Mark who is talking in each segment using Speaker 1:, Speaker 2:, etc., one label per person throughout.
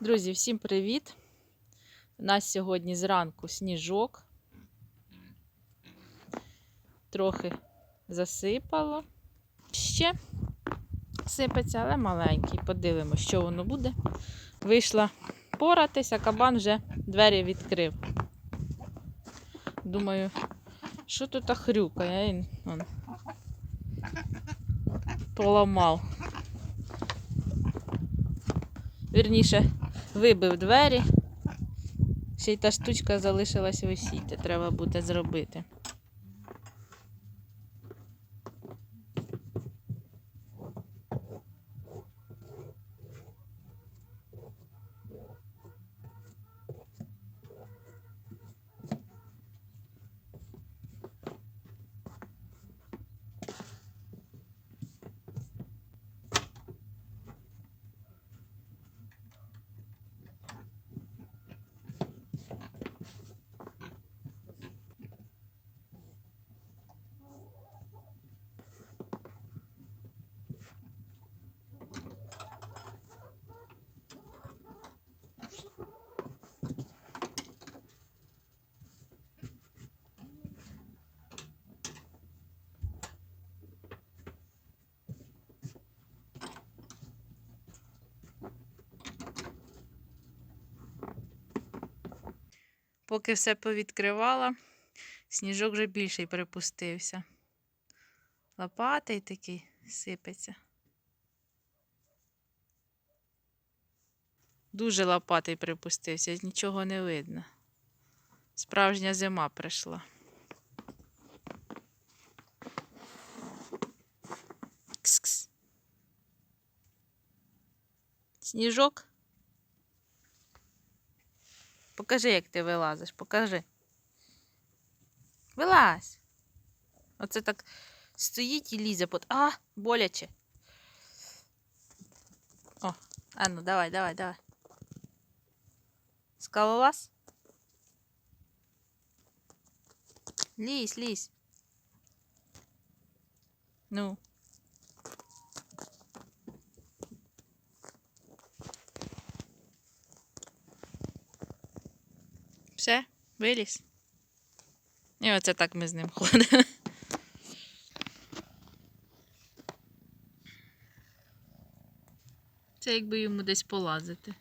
Speaker 1: Друзі, всім привіт! У нас сьогодні зранку сніжок. Трохи засипало. Ще сипеться, але маленький. Подивимося, що воно буде. Вийшла поратися, кабан вже двері відкрив. Думаю, що тут хрюкає? Він он, поламав. Вірніше, вибив двері. Ще й та штучка залишилась висіти, треба буде зробити. Поки все повідкривала, сніжок вже більший припустився. Лопатий такий сипеться. Дуже лопатий припустився, нічого не видно. Справжня зима прийшла. Кс-кс. Сніжок. Покажи, як ти вилазиш, покажи. Вилазь. Оце так стоїть і лізе под. А, боляче. О, а ну давай, давай, давай. Скалолаз? Лізь, лізь. Ну. Все, виліз. І оце так ми з ним ходимо. Це якби йому десь полазити.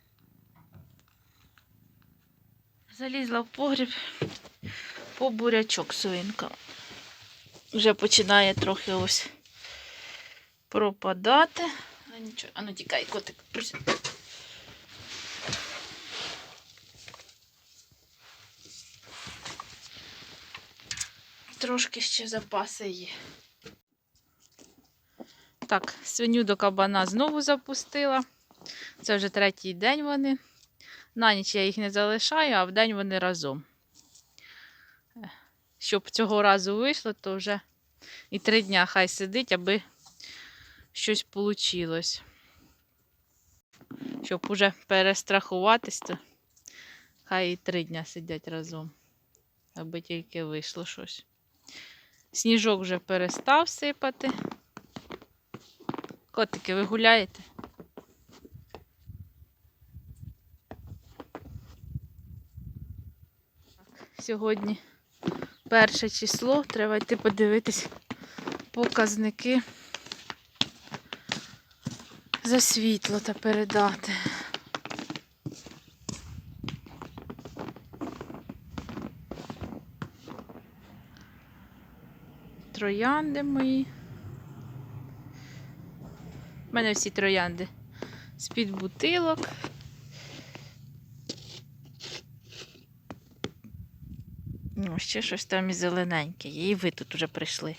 Speaker 1: Залізла в погріб по бурячок свинка. Вже починає трохи ось пропадати. А нічого, а ну тікай, котик. Трошки ще запаси є. Так, свиню до кабана знову запустила. Це вже третій день вони. На ніч я їх не залишаю, а вдень вони разом. Е, Щоб цього разу вийшло, то вже і три дня хай сидить, аби щось вийшло. Щоб уже перестрахуватись, то хай і три дня сидять разом, аби тільки вийшло щось. Сніжок вже перестав сипати. Котики, ви гуляєте? Сьогодні перше число, треба йти подивитись показники за світло та передати. Троянди мої. У мене всі троянди з-під бутилок. Ну, ще щось там і зелененьке. є, І ви тут уже прийшли.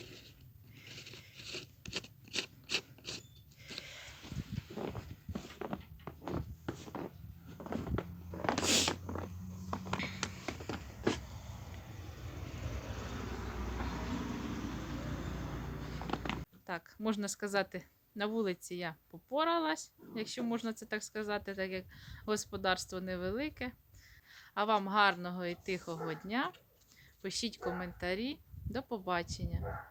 Speaker 1: Так, можна сказати, на вулиці я попоралась, якщо можна це так сказати, так як господарство невелике. А вам гарного і тихого дня. Пишіть коментарі. До побачення.